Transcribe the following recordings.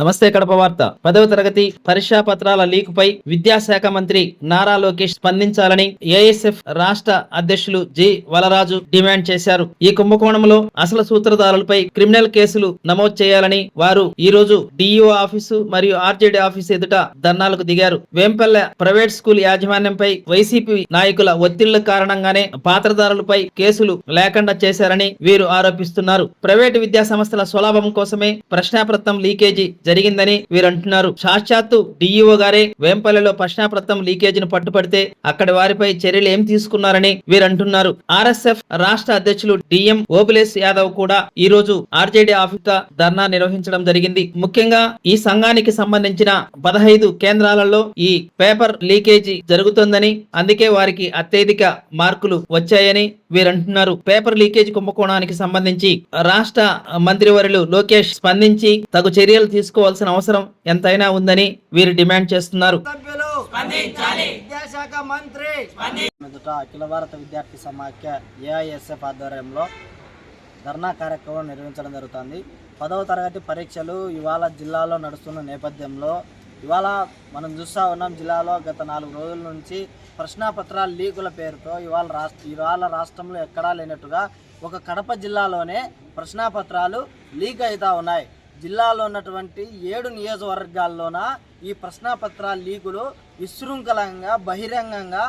నమస్తే కడప వార్త. పదవ తరగతి పరీక్షా పత్రాల లీక్ పై విద్యాశాఖ మంత్రి నారా లోకేష్ స్పందించాలని ఏఎస్ఎఫ్ రాష్ట్ర అధ్యక్షులు జి వలరాజు డిమాండ్ చేశారు. ఈ కుంభకోణంలో అసలు సూత్రధారులపై క్రిమినల్ కేసులు నమోదు చేయాలని వారు ఈ రోజు డిఇఓ ఆఫీసు మరియు ఆర్జేడీ ఆఫీసు ఎదుట ధర్నాలకు దిగారు. వేంపల్లె ప్రైవేట్ స్కూల్ యాజమాన్యంపై వైసీపీ నాయకుల ఒత్తిళ్ళ కారణంగానే పాత్రధారులపై కేసులు లేకుండా చేశారని వీరు ఆరోపిస్తున్నారు. ప్రైవేటు విద్యా సంస్థల స్వలాభం కోసమే ప్రశ్నాపత్రం లీకేజీ జరిగిందని వీరు అంటున్నారు సాక్షాత్తు డిఈఓ గారే వేంపల్లెలో లీకేజ్ లీకేజీని పట్టుపడితే అక్కడి వారిపై చర్యలు ఏం తీసుకున్నారని వీరు అంటున్నారు ఆర్ఎస్ఎఫ్ రాష్ట్ర అధ్యక్షులు డిఎం ఓబులేస్ యాదవ్ కూడా ఈ రోజు ఆర్జేడీ ఆఫీస్ ధర్నా నిర్వహించడం జరిగింది. ముఖ్యంగా ఈ సంఘానికి సంబంధించిన పదహైదు కేంద్రాలలో ఈ పేపర్ లీకేజీ జరుగుతోందని అందుకే వారికి అత్యధిక మార్కులు వచ్చాయని వీరంటున్నారు. పేపర్ లీకేజ్ కుంభకోణానికి సంబంధించి రాష్ట్ర మంత్రివర్యులు లోకేష్ స్పందించి తగు చర్యలు తీసుకోవాల్సిన అవసరం ఎంతైనా ఉందని వీరు డిమాండ్ చేస్తున్నారు. అఖిల భారత విద్యార్థి సమాఖ్య ఏఐఎస్ఎఫ్ ఆధ్వర్యంలో ధర్నా కార్యక్రమం నిర్వహించడం జరుగుతుంది. పదవ తరగతి పరీక్షలు ఇవాళ జిల్లాలో నడుస్తున్న నేపథ్యంలో ఇవాళ మనం చూస్తూ ఉన్నాం జిల్లాలో గత నాలుగు రోజుల నుంచి ప్రశ్నాపత్రాల లీకుల పేరుతో ఇవాళ రాష్ట్ర ఇవాళ రాష్ట్రంలో ఎక్కడా లేనట్టుగా ఒక కడప జిల్లాలోనే ప్రశ్నాపత్రాలు లీక్ అవుతూ ఉన్నాయి. జిల్లాలో ఉన్నటువంటి ఏడు నియోజకవర్గాల్లోన ఈ ప్రశ్నాపత్రాల లీకులు విశృంఖలంగా బహిరంగంగా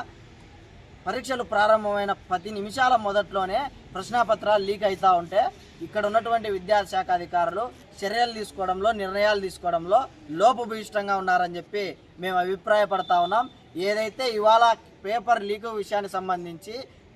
పరీక్షలు ప్రారంభమైన పది నిమిషాల మొదట్లోనే ప్రశ్నాపత్రాలు లీక్ అవుతూ ఉంటే ఇక్కడ ఉన్నటువంటి విద్యాశాఖ అధికారులు చర్యలు తీసుకోవడంలో నిర్ణయాలు తీసుకోవడంలో లోపభూయిష్టంగా ఉన్నారని చెప్పి మేము అభిప్రాయపడతా ఉన్నాం. ఏదైతే ఇవాళ పేపర్ లీక్ విషయానికి సంబంధించి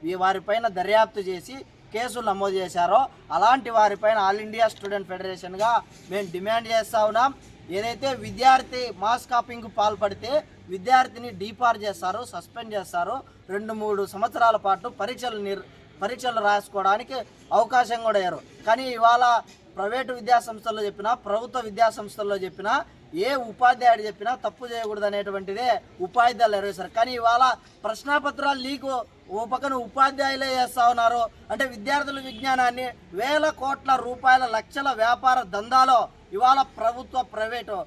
ఈ వారిపైన దర్యాప్తు చేసి కేసులు నమోదు చేశారో అలాంటి వారిపైన ఆల్ ఇండియా స్టూడెంట్ ఫెడరేషన్గా మేము డిమాండ్ చేస్తూ ఉన్నాం. ఏదైతే విద్యార్థి మాస్ కాపింగ్కు పాల్పడితే విద్యార్థిని డీపార్ చేస్తారు సస్పెండ్ చేస్తారు. రెండు మూడు సంవత్సరాల పాటు పరీక్షలు నిర్ పరీక్షలు రాసుకోవడానికి అవకాశం కూడా ఇవ్వరు కానీ ఇవాళ ప్రైవేటు విద్యాసంస్థల్లో చెప్పినా ప్రభుత్వ విద్యాసంస్థల్లో చెప్పినా ఏ ఉపాధ్యాయుడు చెప్పినా తప్పు చేయకూడదు అనేటువంటిదే ఉపాధ్యాయులు నిర్వహిస్తారు కానీ ఇవాళ ప్రశ్నాపత్రాలు లీకు. ఓ పక్కన ఉపాధ్యాయులే చేస్తా ఉన్నారు. అంటే విద్యార్థుల విజ్ఞానాన్ని వేల కోట్ల రూపాయల లక్షల వ్యాపార దందాలో ఇవాళ ప్రభుత్వ ప్రైవేటు.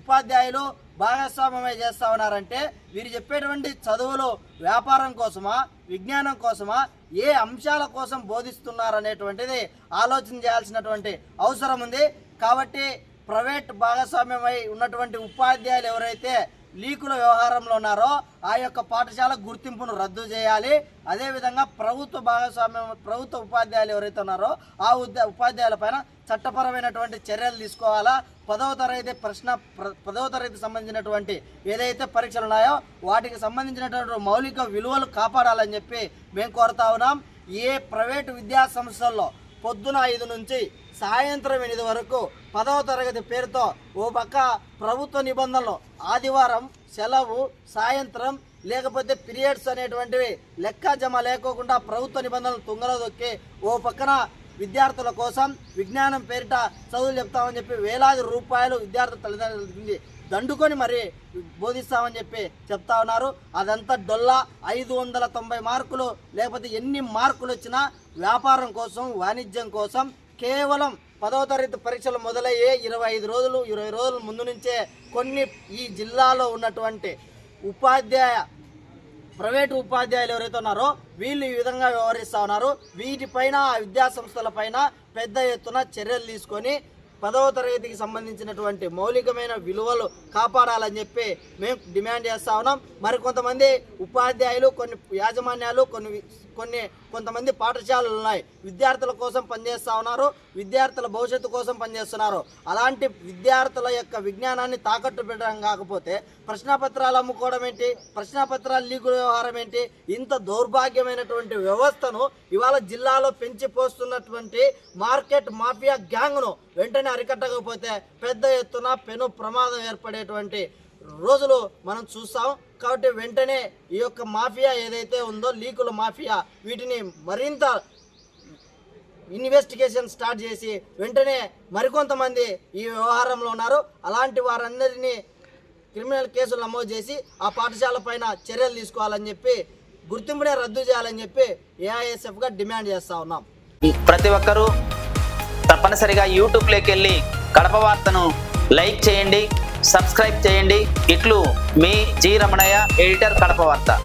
ఉపాధ్యాయులు భాగస్వామ్యమే చేస్తా ఉన్నారంటే వీరు చెప్పేటువంటి చదువులు వ్యాపారం కోసమా విజ్ఞానం కోసమా ఏ అంశాల కోసం బోధిస్తున్నారనేటువంటిది ఆలోచన చేయాల్సినటువంటి అవసరం ఉంది. కాబట్టి ప్రైవేట్ భాగస్వామ్యమై ఉన్నటువంటి ఉపాధ్యాయులు ఎవరైతే లీకుల వ్యవహారంలో ఉన్నారో ఆ యొక్క పాఠశాల గుర్తింపును రద్దు చేయాలి. అదేవిధంగా ప్రభుత్వ భాగస్వామ్యం ప్రభుత్వ ఉపాధ్యాయులు ఎవరైతే ఉన్నారో ఆ ఉద్య ఉపాధ్యాయుల పైన చట్టపరమైనటువంటి చర్యలు తీసుకోవాలా? పదవ తరగతి ప్రశ్న పదవ తరగతి సంబంధించినటువంటి ఏదైతే పరీక్షలు ఉన్నాయో వాటికి సంబంధించినటువంటి మౌలిక విలువలు కాపాడాలని చెప్పి మేము కోరుతా ఉన్నాం. ఏ ప్రైవేటు విద్యా సంస్థల్లో పొద్దున ఐదు నుంచి సాయంత్రం ఎనిమిది వరకు పదవ తరగతి పేరుతో ఓ పక్క ప్రభుత్వ నిబంధనలు. ఆదివారం సెలవు సాయంత్రం లేకపోతే పీరియడ్స్ అనేటువంటివి లెక్క జమ లేకోకుండా ప్రభుత్వ నిబంధనలు తుంగలో దొక్కి ఓ పక్కన విద్యార్థుల కోసం విజ్ఞానం పేరిట చదువులు చెప్తామని చెప్పి వేలాది రూపాయలు విద్యార్థుల తల్లిదండ్రులకి దండుకొని మరి బోధిస్తామని చెప్పి చెప్తా ఉన్నారు. అదంతా డొల్లా ఐదు వందల తొంభై మార్కులు లేకపోతే ఎన్ని మార్కులు వచ్చినా వ్యాపారం కోసం వాణిజ్యం కోసం కేవలం పదవ తరగతి పరీక్షలు మొదలయ్యే ఇరవై ఐదు రోజులు ఇరవై రోజుల ముందు నుంచే కొన్ని ఈ జిల్లాలో ఉన్నటువంటి ఉపాధ్యాయ ప్రైవేటు ఉపాధ్యాయులు ఎవరైతే ఉన్నారో వీళ్ళు ఈ విధంగా వ్యవహరిస్తూ ఉన్నారు. వీటిపైన ఆ విద్యాసంస్థలపైన పైన పెద్ద ఎత్తున చర్యలు తీసుకొని పదవ తరగతికి సంబంధించినటువంటి మౌలికమైన విలువలు కాపాడాలని చెప్పి మేము డిమాండ్ చేస్తా ఉన్నాం. మరి కొంతమంది ఉపాధ్యాయులు కొన్ని యాజమాన్యాలు కొన్ని కొన్ని కొంతమంది పాఠశాలలు ఉన్నాయి. విద్యార్థుల కోసం పనిచేస్తూ ఉన్నారు. విద్యార్థుల భవిష్యత్తు కోసం పనిచేస్తున్నారు. అలాంటి విద్యార్థుల యొక్క విజ్ఞానాన్ని తాకట్టు పెట్టడం కాకపోతే ప్రశ్నపత్రాలు అమ్ముకోవడం ఏంటి? ప్రశ్నపత్రాలు లీకుల వ్యవహారం ఏంటి? ఇంత దౌర్భాగ్యమైనటువంటి వ్యవస్థను ఇవాళ జిల్లాలో పెంచి పోస్తున్నటువంటి మార్కెట్ మాఫియా గ్యాంగ్ను వెంటనే అరికట్టకపోతే పెద్ద ఎత్తున పెను ప్రమాదం ఏర్పడేటువంటి రోజులు మనం చూస్తాం. కాబట్టి వెంటనే ఈ యొక్క మాఫియా ఏదైతే ఉందో లీకుల మాఫియా వీటిని మరింత ఇన్వెస్టిగేషన్ స్టార్ట్ చేసి వెంటనే మరికొంతమంది ఈ వ్యవహారంలో ఉన్నారు. అలాంటి వారందరినీ క్రిమినల్ కేసులు నమోదు చేసి ఆ పాఠశాల పైన చర్యలు తీసుకోవాలని చెప్పి గుర్తింపునే రద్దు చేయాలని చెప్పి ఏఐఎస్ఎఫ్గా డిమాండ్ చేస్తా ఉన్నాం. ప్రతి ఒక్కరూ తప్పనిసరిగా యూట్యూబ్లోకి వెళ్ళి కడప వార్తను లైక్ చేయండి సబ్స్క్రైబ్ చేయండి. ఇట్లు మీ జి రమణయ్య ఎడిటర్ కడప వార్త.